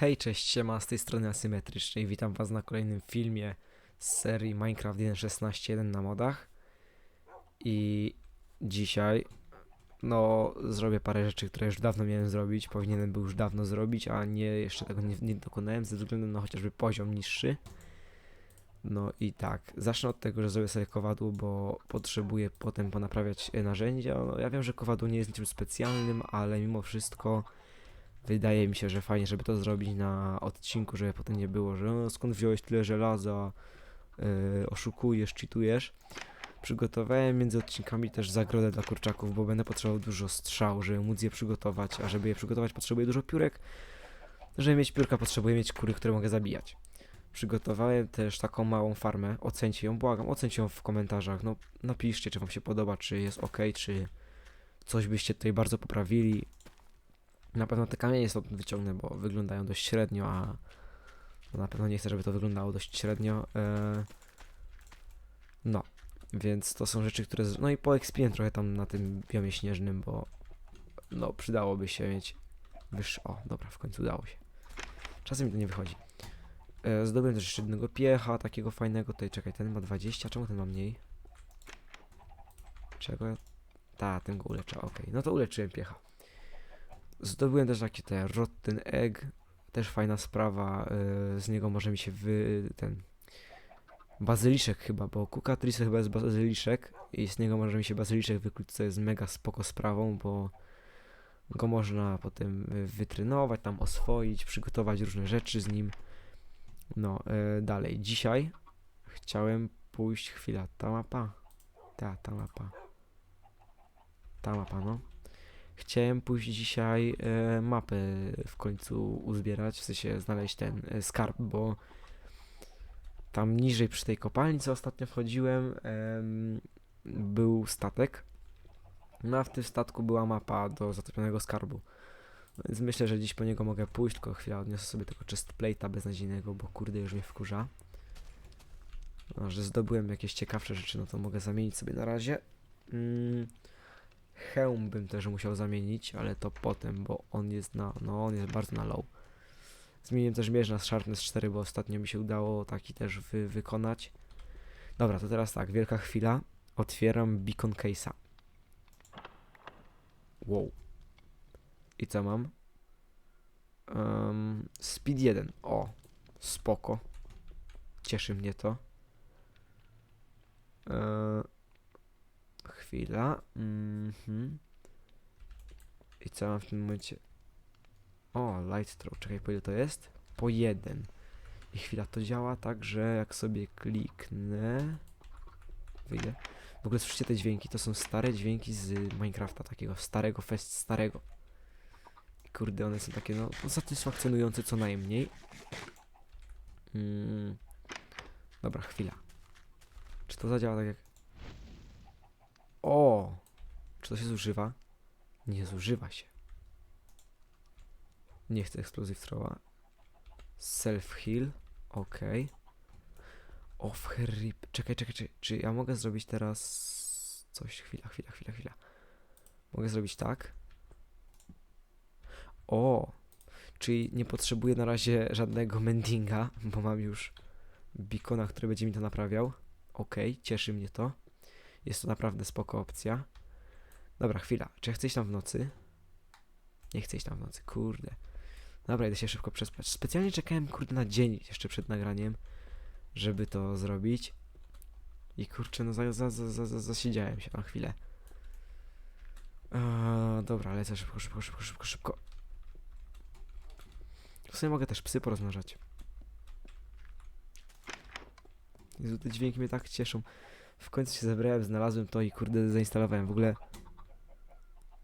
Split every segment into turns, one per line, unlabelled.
Hej, cześć, siema, z tej strony asymetrycznej. Witam was na kolejnym filmie z serii Minecraft 1.16.1 na modach. I dzisiaj, no, zrobię parę rzeczy, które już dawno miałem zrobić. Powinienem był już dawno zrobić, a nie, jeszcze tego nie, nie dokonałem ze względu na chociażby poziom niższy. No i tak, zacznę od tego, że zrobię sobie kowadło, bo potrzebuję potem ponaprawiać e, narzędzia. No, ja wiem, że kowadło nie jest niczym specjalnym, ale mimo wszystko wydaje mi się, że fajnie, żeby to zrobić na odcinku, żeby potem nie było, że "O, skąd wziąłeś tyle żelaza, yy, oszukujesz, cheatujesz. Przygotowałem między odcinkami też zagrodę dla kurczaków, bo będę potrzebował dużo strzał, żeby móc je przygotować, a żeby je przygotować potrzebuję dużo piórek. Żeby mieć piórka potrzebuję mieć kury, które mogę zabijać. Przygotowałem też taką małą farmę, ocencie ją, błagam, ocencie ją w komentarzach, no napiszcie, czy wam się podoba, czy jest ok, czy coś byście tutaj bardzo poprawili. Na pewno te kamienie stąd wyciągnę, bo wyglądają dość średnio, a no na pewno nie chcę, żeby to wyglądało dość średnio. E... No, więc to są rzeczy, które... No i poekspiłem trochę tam na tym biomie śnieżnym, bo no przydałoby się mieć wyższy... O, dobra, w końcu udało się. Czasem mi to nie wychodzi. E, zdobyłem też jeszcze jednego piecha, takiego fajnego. Tutaj, czekaj, ten ma 20, czemu ten ma mniej? Czego? Ta, ten go uleczę, okej. No to uleczyłem piecha. Zdobyłem też taki ten rotten egg, też fajna sprawa, y, z niego może mi się wy... ten... Bazyliszek chyba, bo Kukatris to chyba jest bazyliszek i z niego może mi się bazyliszek wykluć, co jest mega spoko sprawą, bo go można potem y, wytrynować, tam oswoić, przygotować różne rzeczy z nim. No, y, dalej. Dzisiaj chciałem pójść, chwila, ta mapa, ta, ta mapa, ta mapa, no chciałem pójść dzisiaj e, mapę w końcu uzbierać, w sensie znaleźć ten e, skarb, bo tam niżej przy tej kopalni, co ostatnio wchodziłem, em, był statek. No a w tym statku była mapa do zatopionego skarbu. No Więc myślę, że dziś po niego mogę pójść, tylko chwila odniosę sobie tego chest plate'a beznadziejnego, bo kurde już mnie wkurza. No, że zdobyłem jakieś ciekawsze rzeczy, no to mogę zamienić sobie na razie. Mm. Hełm bym też musiał zamienić, ale to potem, bo on jest na, no on jest bardzo na low. Zmieniłem też mierz na Sharpness 4, bo ostatnio mi się udało taki też wy, wykonać. Dobra, to teraz tak, wielka chwila. Otwieram beacon case'a. Wow. I co mam? Um, speed 1. O, spoko. Cieszy mnie to. Eee, Chwila. Mhm. I co mam w tym momencie? O, light throw. Czekaj, po ile to jest? Po jeden. I chwila, to działa tak, że jak sobie kliknę... Wyjdę. W ogóle słyszycie te dźwięki? To są stare dźwięki z Minecrafta, takiego starego, fest starego. Kurde, one są takie, no satysfakcjonujące co najmniej. Mm. Dobra, chwila. Czy to zadziała tak jak... O! Czy to się zużywa? Nie zużywa się. Nie chcę Explosive Throwa. Self Heal. Ok. Off her rip. Czekaj, czekaj, czekaj. Czy ja mogę zrobić teraz coś? Chwila, chwila, chwila, chwila. Mogę zrobić tak. O! Czyli nie potrzebuję na razie żadnego mendinga, bo mam już beacona, który będzie mi to naprawiał. Ok, cieszy mnie to. Jest to naprawdę spoko opcja. Dobra, chwila. Czy ja chcę iść tam w nocy? Nie chcę iść tam w nocy, kurde. Dobra, idę się szybko przespać. Specjalnie czekałem, kurde, na dzień jeszcze przed nagraniem, żeby to zrobić. I kurczę, no za, za, za, za, za, zasiedziałem się na chwilę. Eee, dobra, lecę szybko, szybko, szybko, szybko, szybko. W sumie mogę też psy porozmnażać. Jezu, te dźwięki mnie tak cieszą. W końcu się zebrałem, znalazłem to i kurde zainstalowałem. W ogóle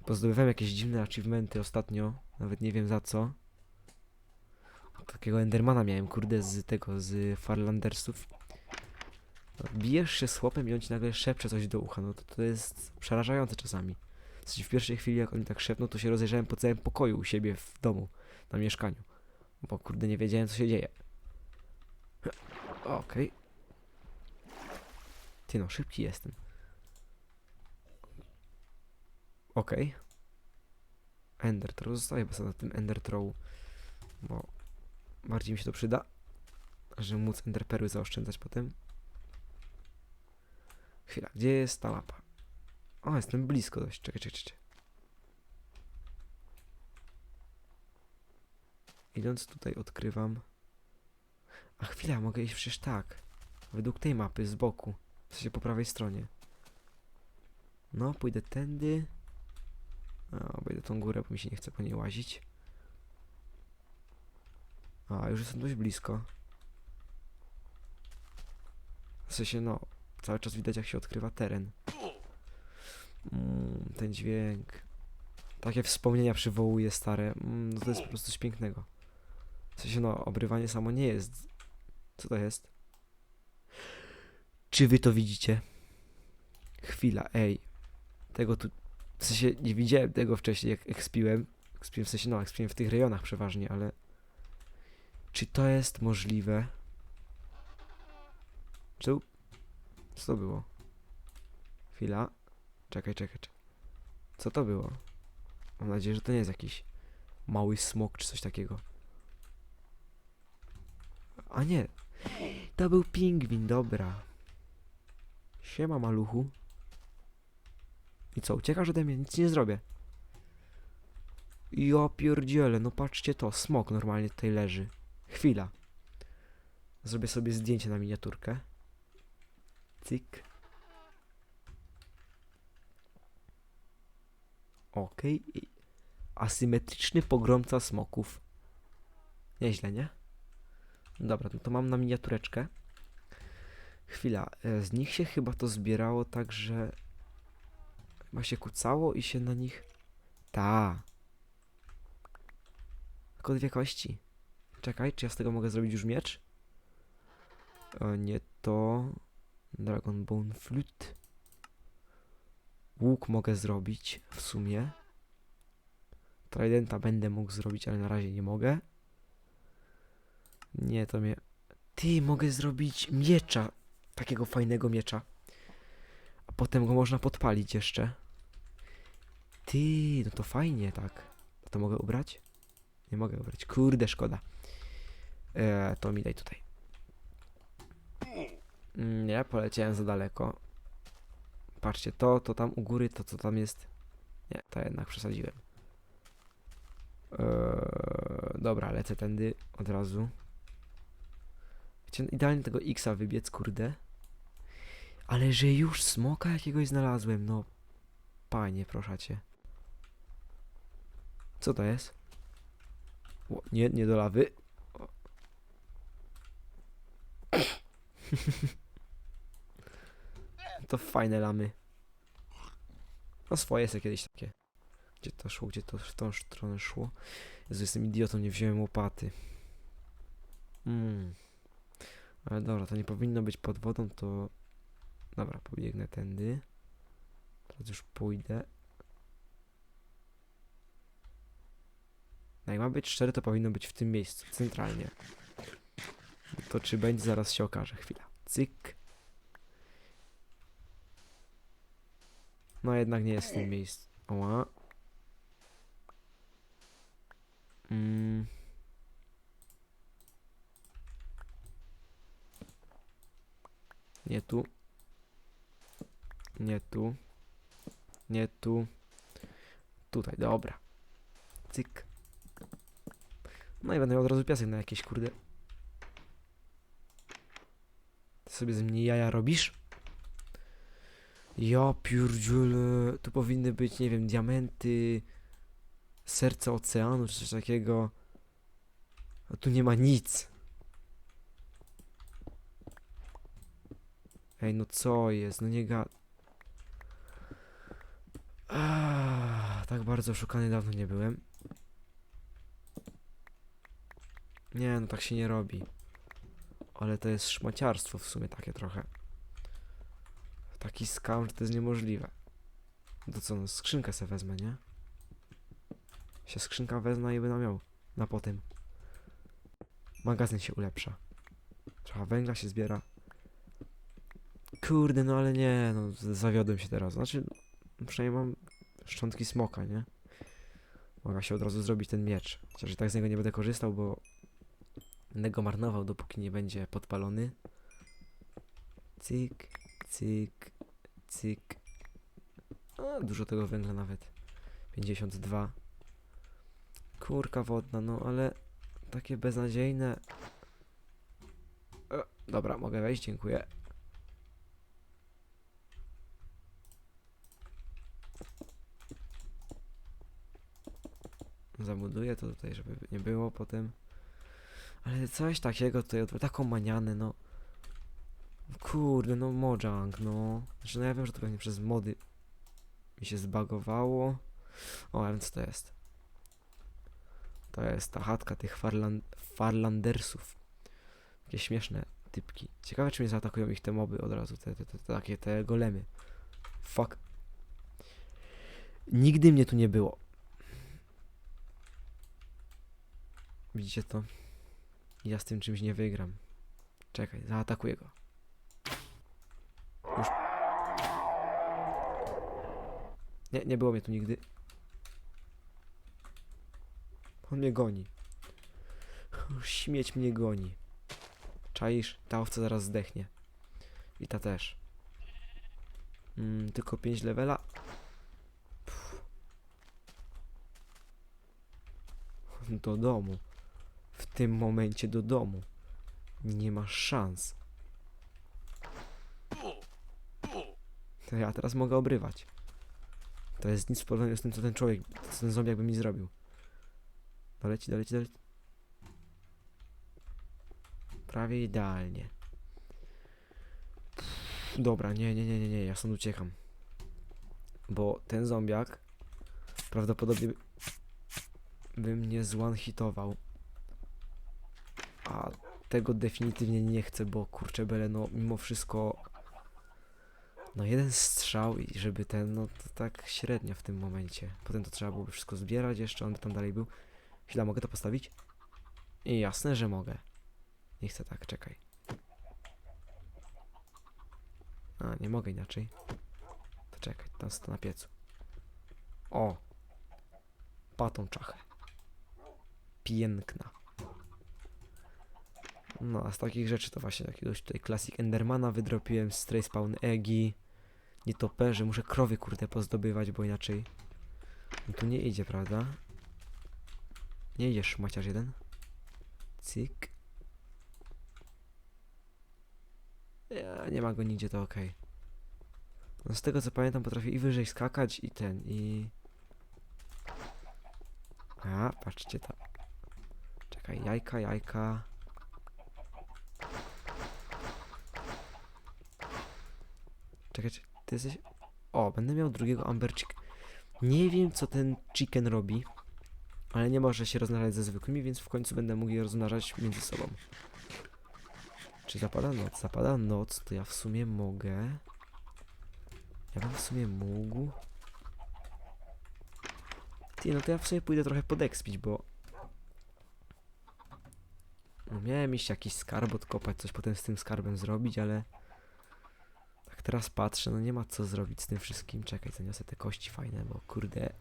pozdobywałem jakieś dziwne achievementy ostatnio, nawet nie wiem za co. Takiego Endermana miałem, kurde, z tego, z Farlandersów. Bijesz się z chłopem i on ci nagle szepcze coś do ucha, no to, to jest przerażające czasami. W sensie w pierwszej chwili, jak oni tak szepną, to się rozejrzałem po całym pokoju u siebie w domu, na mieszkaniu. Bo kurde, nie wiedziałem, co się dzieje. Okej. Ty no, szybki jestem. Okej. Ender Troll, zostaję bez na tym Ender Troll. Bo Bardziej mi się to przyda, żeby móc enderperły zaoszczędzać potem. Chwila, gdzie jest ta mapa? O, jestem blisko dość. Czekaj, czekaj, czekaj. Idąc tutaj odkrywam... A chwila, mogę iść przecież tak. Według tej mapy, z boku. W sensie po prawej stronie. No, pójdę tędy. A, obejdę tą górę, bo mi się nie chce po niej łazić. A, już jestem dość blisko. W sensie, no, cały czas widać jak się odkrywa teren. Mm, ten dźwięk. Takie wspomnienia przywołuje stare. Mm, no to jest po prostu coś pięknego. W sensie, no, obrywanie samo nie jest. Co to jest? Czy wy to widzicie? Chwila, ej. Tego tu. W sensie nie widziałem tego wcześniej, jak ekspiłem. Ekspiłem w sensie, no, ekspiłem w tych rejonach przeważnie, ale. Czy to jest możliwe? Czy. Co to było? Chwila. Czekaj, czekaj, czekaj. Co to było? Mam nadzieję, że to nie jest jakiś mały smok czy coś takiego. A nie. To był pingwin, dobra. Siema, maluchu. I co, uciekasz ode mnie? Nic nie zrobię. Ja pierdzielę, no patrzcie to, smok normalnie tutaj leży. Chwila. Zrobię sobie zdjęcie na miniaturkę. Cyk. Okej. i Asymetryczny pogromca smoków. Nieźle, nie? Dobra, no to mam na miniatureczkę. Chwila, e, z nich się chyba to zbierało tak, że chyba się kucało i się na nich... Ta. Tylko dwie kości. Czekaj, czy ja z tego mogę zrobić już miecz? O, nie to... Dragon Bone Flute. Łuk mogę zrobić w sumie. Tridenta będę mógł zrobić, ale na razie nie mogę. Nie, to mnie... Ty, mogę zrobić miecza. Takiego fajnego miecza. A potem go można podpalić jeszcze. Ty, no to fajnie, tak. A to mogę ubrać? Nie mogę ubrać. Kurde, szkoda. Eee, to mi daj tutaj. Mm, Nie, poleciałem za daleko. Patrzcie, to, to tam u góry, to co tam jest. Nie, to jednak przesadziłem. Eee, dobra, lecę tędy od razu. Chciałem idealnie tego X-a wybiec, kurde. Ale że już smoka jakiegoś znalazłem, no. Panie, proszę cię. Co to jest? O, nie, nie do lawy. To fajne lamy. No swoje są kiedyś takie. Gdzie to szło, gdzie to w tą stronę szło? Jezu, jestem idiotą, nie wziąłem łopaty. Mm. Ale dobra, to nie powinno być pod wodą, to... Dobra, pobiegnę tędy. Teraz już pójdę. No jak być szczery, to powinno być w tym miejscu, centralnie. To czy będzie, zaraz się okaże. Chwila. Cyk. No jednak nie jest w tym miejscu. Oła. Mm. Nie tu. Nie tu. Nie tu. Tutaj, dobra. Cyk. No i będę miał od razu piasek na jakieś kurde. Ty sobie ze mnie jaja robisz? Ja pierdziule. Tu powinny być, nie wiem, diamenty, serce oceanu czy coś takiego. A tu nie ma nic. Ej, no co jest? No nie ga... Tak bardzo oszukany dawno nie byłem. Nie, no tak się nie robi. Ale to jest szmaciarstwo w sumie takie trochę. Taki skam, że to jest niemożliwe. To co, no skrzynkę se wezmę, nie? Się skrzynka wezmę i będę miał na potem. Magazyn się ulepsza. Trochę węgla się zbiera. Kurde, no ale nie, no zawiodłem się teraz. Znaczy, przynajmniej mam szczątki smoka, nie? Mogę się od razu zrobić ten miecz. Chociaż i tak z niego nie będę korzystał, bo Będę go marnował, dopóki nie będzie podpalony. Cyk, cyk, cyk. A, dużo tego węgla nawet. 52. Kurka wodna, no ale takie beznadziejne. E, dobra, mogę wejść, dziękuję. Zabuduję to tutaj, żeby nie było potem. Ale coś takiego tutaj, odwrót- taką manianę, no. Kurde, no Mojang, no. Znaczy, no ja wiem, że to pewnie przez mody mi się zbagowało. O, ale co to jest? To jest ta chatka tych farlan farlandersów. Takie śmieszne typki. Ciekawe, czy mnie zaatakują ich te moby od razu, te, te, te takie te golemy. Fuck. Nigdy mnie tu nie było. Widzicie to? Ja z tym czymś nie wygram. Czekaj, zaatakuję go. Już. Nie, nie było mnie tu nigdy. On mnie goni. Śmieć mnie goni. Czaisz? Ta owca zaraz zdechnie. I ta też. Mm, tylko 5 levela. Pff. Do domu. W tym momencie do domu. Nie ma szans. To ja teraz mogę obrywać. To jest nic w porównaniu z tym, co ten człowiek, co ten zombie jakby mi zrobił. Doleci, doleci, doleci. Prawie idealnie. Dobra, nie, nie, nie, nie, nie, ja stąd uciekam. Bo ten zombiak prawdopodobnie by, mnie zone-hitował. A tego definitywnie nie chcę, bo kurczę bele, no mimo wszystko no jeden strzał i żeby ten, no to tak średnio w tym momencie. Potem to trzeba byłoby wszystko zbierać jeszcze, on by tam dalej był. Chwila, mogę to postawić? I jasne, że mogę. Nie chcę tak, czekaj. A, nie mogę inaczej. To czekaj, tam jest to na piecu. O! Patą czachę. Piękna. No, a z takich rzeczy to właśnie jakiegoś tutaj Classic Endermana wydropiłem, Stray Spawn Eggi, nietoperze, muszę krowy kurde pozdobywać, bo inaczej no tu nie idzie, prawda? Nie idziesz, szmaciarz jeden. Cyk. Ja, nie ma go nigdzie, to okej. No z tego co pamiętam potrafi i wyżej skakać i ten, i... A, patrzcie tak. Czekaj, jajka, jajka. Czekaj, ty jesteś... O, będę miał drugiego Amber Chick. Nie wiem, co ten chicken robi, ale nie może się rozmnażać ze zwykłymi, więc w końcu będę mógł je rozmnażać między sobą. Czy zapada noc? Zapada noc, to ja w sumie mogę... Ja bym w sumie mógł... Ty, no to ja w sumie pójdę trochę podekspić, bo... No miałem iść jakiś skarb odkopać, coś potem z tym skarbem zrobić, ale... Teraz patrzę, no nie ma co zrobić z tym wszystkim. Czekaj, zaniosę te kości fajne, bo kurde...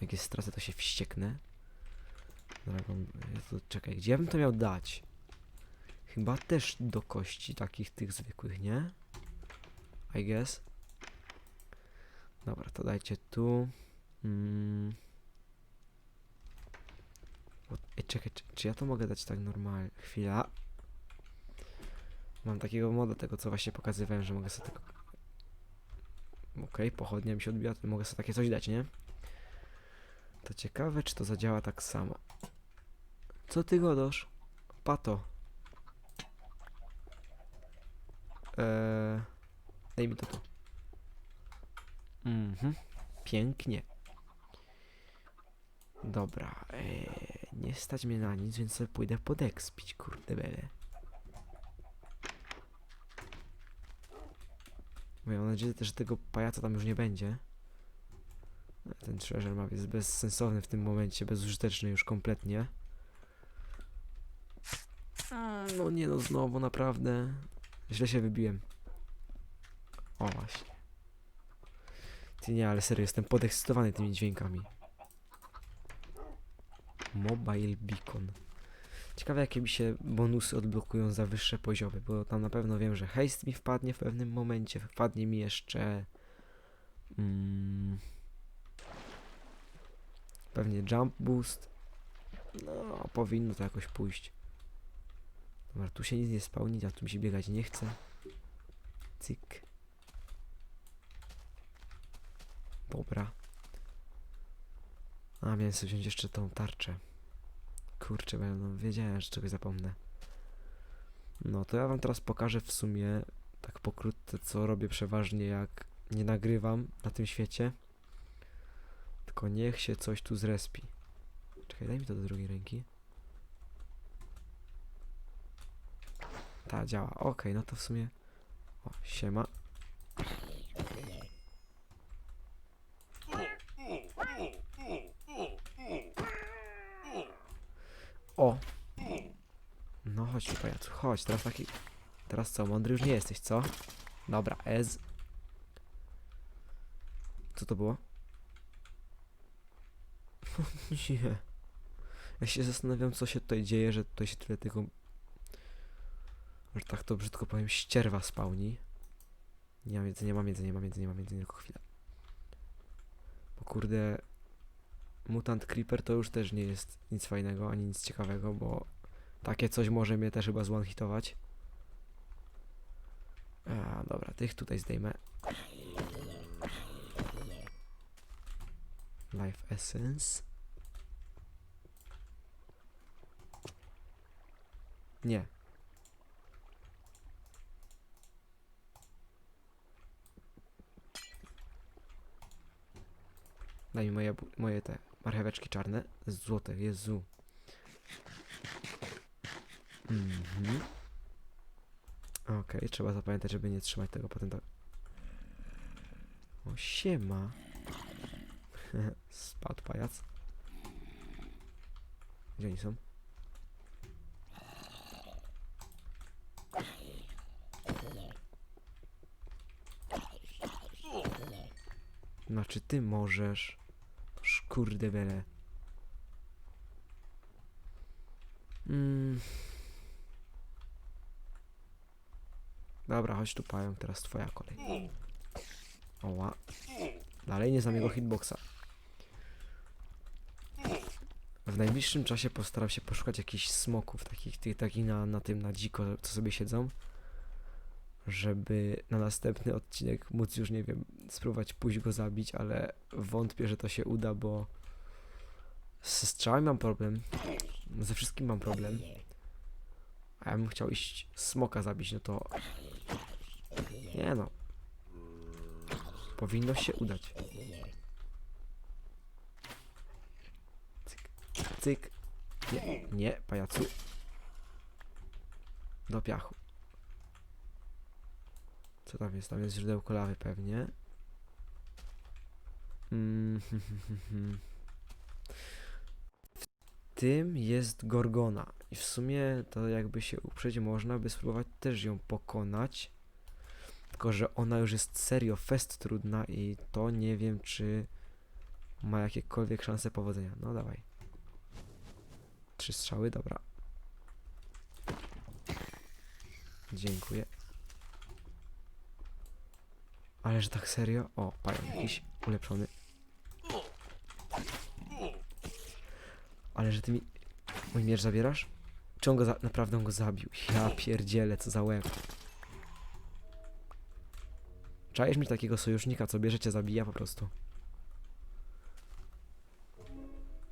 Jak je stracę, to się wścieknę. Dragon... To, czekaj, gdzie ja bym to miał dać? Chyba też do kości takich tych zwykłych, nie? I guess. Dobra, to dajcie tu. Mm. Ej, czekaj, czy, czy ja to mogę dać tak normalnie? Chwila. Mam takiego moda tego, co właśnie pokazywałem, że mogę sobie tego... Okej, pochodnia mi się odbija, to mogę sobie takie coś dać, nie? To ciekawe, czy to zadziała tak samo. Co ty godasz? Pato. Eee, daj mi to tu. Mhm. Pięknie. Dobra. Eee, nie stać mnie na nic, więc sobie pójdę podekspić, kurde bele. Mam nadzieję też, że tego pajaca tam już nie będzie. Ten treasure map jest bezsensowny w tym momencie, bezużyteczny już kompletnie. No nie no, znowu naprawdę. Źle się wybiłem. O właśnie. Ty nie, ale serio, jestem podekscytowany tymi dźwiękami. Mobile Beacon. Ciekawe jakie mi się bonusy odblokują za wyższe poziomy, bo tam na pewno wiem, że haste mi wpadnie w pewnym momencie, wpadnie mi jeszcze mm, pewnie jump boost. No, powinno to jakoś pójść. Dobra, tu się nic nie spełni, a tu mi się biegać nie chce. Cyk. Dobra. A, miałem sobie wziąć jeszcze tą tarczę. Kurczę, no, wiedziałem, że czegoś zapomnę. No to ja wam teraz pokażę w sumie tak pokrótce, co robię przeważnie jak nie nagrywam na tym świecie. Tylko niech się coś tu zrespi. Czekaj, daj mi to do drugiej ręki. Ta, działa. Okej, no to w sumie... O, siema. No chodź tu pajacu, chodź, teraz taki... Teraz co, mądry już nie jesteś, co? Dobra, Ez. Co to było? nie. Ja się zastanawiam, co się tutaj dzieje, że tutaj się tyle tego... Że tak to brzydko powiem, ścierwa spełni. Nie mam jedzenia, mam jedzenie, mam jedzenie, mam jedzenie, tylko chwilę. Bo kurde... Mutant Creeper to już też nie jest nic fajnego, ani nic ciekawego, bo takie coś może mnie też chyba zone-hitować. A, dobra, tych tutaj zdejmę. Life Essence. Nie. Daj mi moje, moje te marcheweczki czarne. Złote, Jezu. Mhm. Okej, trzeba zapamiętać, żeby nie trzymać tego potem tak. O, siema. Spadł pajac. Gdzie oni są? Znaczy ty możesz. Szkurde bele. Dobra, chodź tu pająk, teraz twoja kolej. Oła. Dalej nie znam jego hitboxa. W najbliższym czasie postaram się poszukać jakichś smoków, takich, tych, takich na, na tym, na dziko, co sobie siedzą. Żeby na następny odcinek móc już, nie wiem, spróbować pójść go zabić, ale wątpię, że to się uda, bo ze strzałami mam problem. Ze wszystkim mam problem. A ja bym chciał iść smoka zabić, no to... Nie no. Powinno się udać. Cyk. Cyk. Nie, nie, pajacu. Do piachu. Co tam jest? Tam jest źródełko lawy pewnie. Tym jest Gorgona. I w sumie to jakby się uprzeć można by spróbować też ją pokonać. Tylko, że ona już jest serio fest trudna i to nie wiem, czy ma jakiekolwiek szanse powodzenia. No dawaj. Trzy strzały, dobra. Dziękuję. Ale że tak serio? O, pająk jakiś ulepszony. Ale że ty mi mój miecz zabierasz? Czy on go za naprawdę on go zabił? Ja pierdzielę, co za łeb. Czajesz mi takiego sojusznika, co bierze cię, zabija po prostu.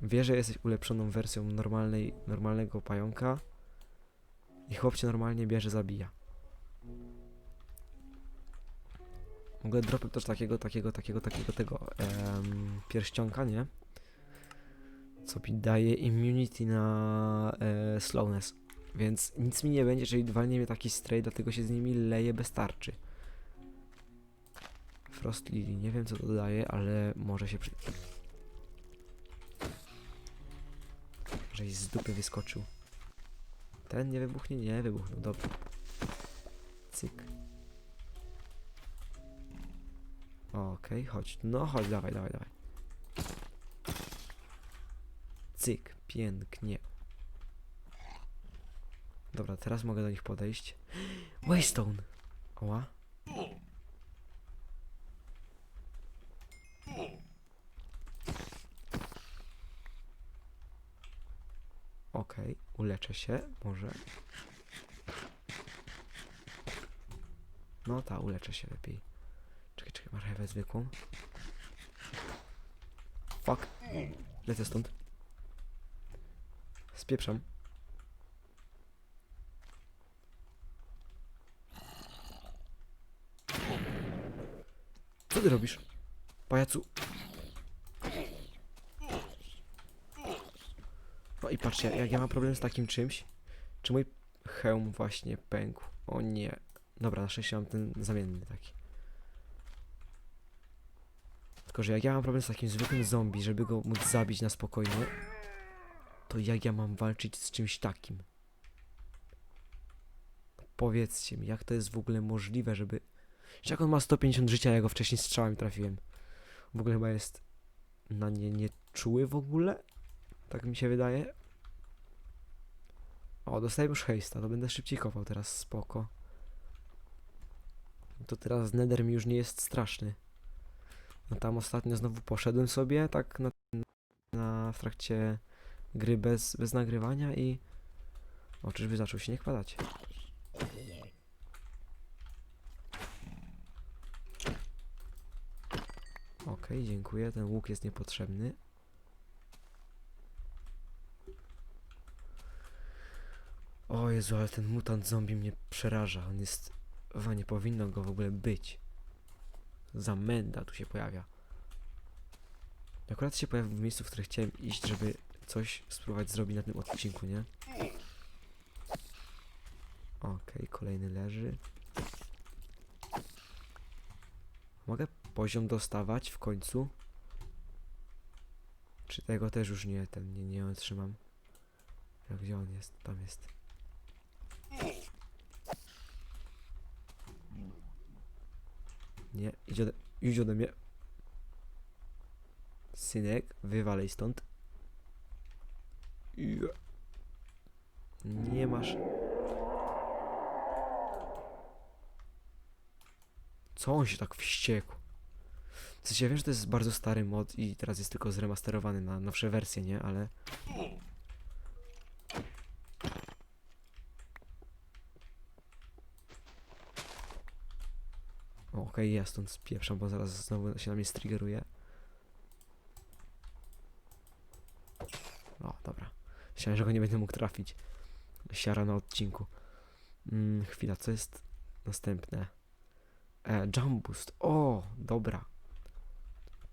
Wie, że jesteś ulepszoną wersją normalnej, normalnego pająka i chłop cię normalnie bierze, zabija. W ogóle dropy też takiego, takiego, takiego, takiego, tego em, pierścionka, nie? Co mi daje immunity na e, slowness. Więc nic mi nie będzie, jeżeli walnie mnie taki stray, dlatego się z nimi leje bez tarczy. Frost Lily, nie wiem co to daje, ale może się przy... Żeś z dupy wyskoczył. Ten nie wybuchnie? Nie wybuchnął, dobra. Cyk. Okej, chodź. No chodź, dawaj, dawaj, dawaj. Cyk, pięknie. Dobra, teraz mogę do nich podejść. Waystone! Oła. Okej, uleczę się, może. No ta, uleczę się lepiej. Czekaj, czekaj, marchewę zwykłą. Fuck. Lecę stąd. Spieprzam. Co ty robisz? Pajacu. No i patrzcie, jak ja mam problem z takim czymś, czy mój hełm właśnie pękł? O nie. Dobra, na szczęście mam ten zamienny taki. Tylko, że jak ja mam problem z takim zwykłym zombie, żeby go móc zabić na spokojnie, to jak ja mam walczyć z czymś takim? Powiedzcie mi, jak to jest w ogóle możliwe, żeby... Jak on ma 150 życia, ja go wcześniej strzałami trafiłem. W ogóle chyba jest na nie nieczuły w ogóle? Tak mi się wydaje. O, dostaję już hejsta, to będę szybciej kopał teraz, spoko. To teraz nether mi już nie jest straszny. No tam ostatnio znowu poszedłem sobie, tak na, na w trakcie gry bez, bez nagrywania i... O, czyżby zaczął śnieg padać? Okej, dziękuję, ten łuk jest niepotrzebny. O Jezu, ale ten mutant zombie mnie przeraża. On jest... Wa, nie powinno go w ogóle być. Zamęda tu się pojawia. Akurat się pojawił w miejscu, w które chciałem iść, żeby coś spróbować zrobić na tym odcinku, nie? Okej, kolejny leży. Mogę poziom dostawać w końcu? Czy tego też już nie, ten nie, nie otrzymam? Gdzie on jest? Tam jest. Nie, idź ode, idź ode mnie. Synek, wywalej stąd. Nie masz. Co on się tak wściekł? W sensie, ja wiem, że to jest bardzo stary mod i teraz jest tylko zremasterowany na nowsze wersje, nie? Ale... Okej, ja stąd spieprzam, bo zaraz znowu się na mnie striggeruje. O, dobra. Myślałem, że go nie będę mógł trafić. Siara na odcinku. Mm, chwila, co jest następne? E, jump boost. O, dobra.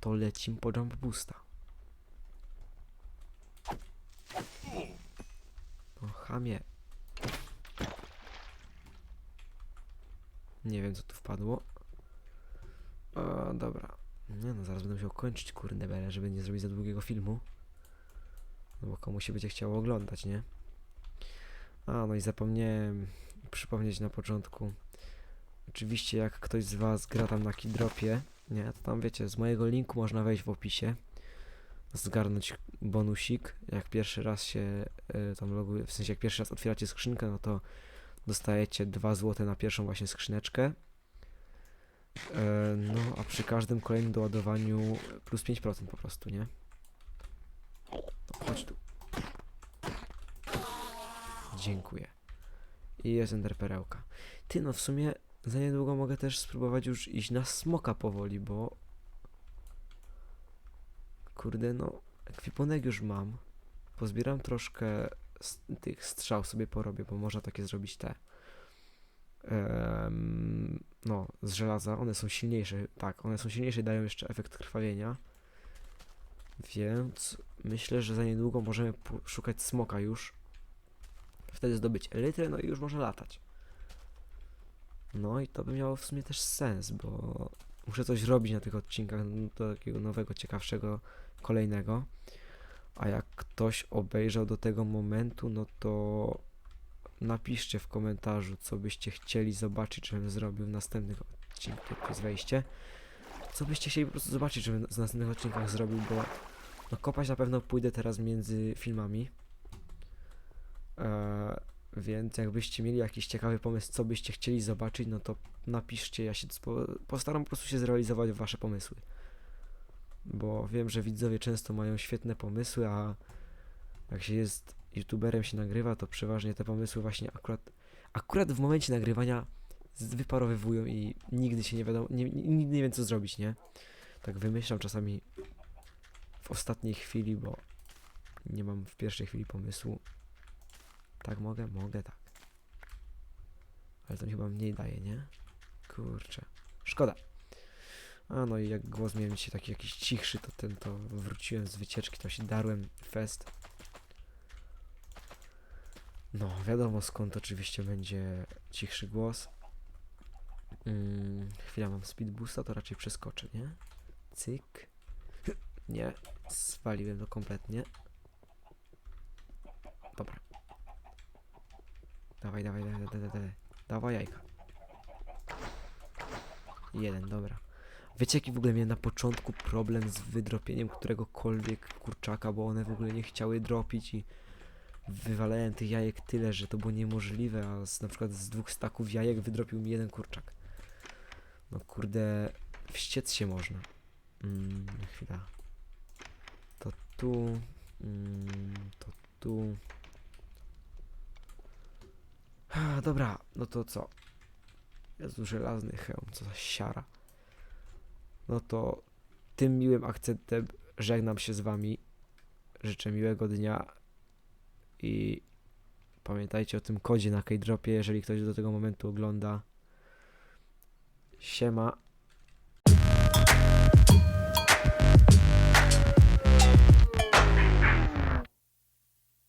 To lecim po jump boosta. O, chamie. Nie wiem, co tu wpadło. O, dobra. Nie no, zaraz będę musiał kończyć, kurde bele, żeby nie zrobić za długiego filmu. No bo komu się będzie chciało oglądać, nie? A, no i zapomniałem przypomnieć na początku. Oczywiście jak ktoś z was gra tam na Kidropie, nie, to tam wiecie, z mojego linku można wejść w opisie, zgarnąć bonusik. Jak pierwszy raz się y, tam loguje, w sensie jak pierwszy raz otwieracie skrzynkę, no to dostajecie 2 zł na pierwszą właśnie skrzyneczkę. E, no, a przy każdym kolejnym doładowaniu plus 5% po prostu, nie? No, chodź tu. Dziękuję. I jest enderperełka. Ty, no w sumie za niedługo mogę też spróbować już iść na smoka powoli, bo... Kurde, no, ekwipunek już mam. Pozbieram troszkę tych strzał sobie porobię, bo można takie zrobić te. No, z żelaza. One są silniejsze, tak, one są silniejsze i dają jeszcze efekt krwawienia. Więc myślę, że za niedługo możemy szukać smoka już. Wtedy zdobyć elytrę, no i już może latać. No i to by miało w sumie też sens, bo muszę coś robić na tych odcinkach no, do takiego nowego, ciekawszego, kolejnego. A jak ktoś obejrzał do tego momentu, no to napiszcie w komentarzu, co byście chcieli zobaczyć, żebym zrobił w następnych odcinkach. Jest wejście. Co byście chcieli po prostu zobaczyć, żebym w następnych odcinkach zrobił, bo no kopać na pewno pójdę teraz między filmami. Eee, Więc jakbyście mieli jakiś ciekawy pomysł, co byście chcieli zobaczyć, no to napiszcie, ja się postaram po prostu się zrealizować wasze pomysły. Bo wiem, że widzowie często mają świetne pomysły, a jak się jest youtuberem, się nagrywa, to przeważnie te pomysły właśnie akurat, akurat w momencie nagrywania wyparowywują i nigdy się nie wiadomo, nie, nigdy nie wiem co zrobić, nie? Tak wymyślam czasami w ostatniej chwili, bo nie mam w pierwszej chwili pomysłu. Tak mogę? Mogę, tak. Ale to mi chyba mniej daje, nie? Kurczę. Szkoda. A no i jak głos miałem dzisiaj taki jakiś cichszy, to ten to wróciłem z wycieczki, to się darłem fest. No, wiadomo skąd oczywiście będzie cichszy głos. Mm, chwila, mam speed boosta, to raczej przeskoczę, nie? Cyk. Nie, zwaliłem to kompletnie. Dobra. Dawaj, dawaj, dawaj, dawaj, dawaj. Dawaj jajka. Jeden, dobra. Wiecie jaki w ogóle miałem na początku problem z wydropieniem któregokolwiek kurczaka, bo one w ogóle nie chciały dropić i wywalałem tych jajek tyle, że to było niemożliwe, a z, na przykład z dwóch staków jajek wydropił mi jeden kurczak. No kurde, wściec się można. Mm, chwila. To tu, mm, to tu. A, dobra, no to co? Jezu, żelazny hełm, co za siara. No to tym miłym akcentem żegnam się z wami. Życzę miłego dnia i pamiętajcie o tym kodzie na K-Dropie, jeżeli ktoś do tego momentu ogląda. Siema.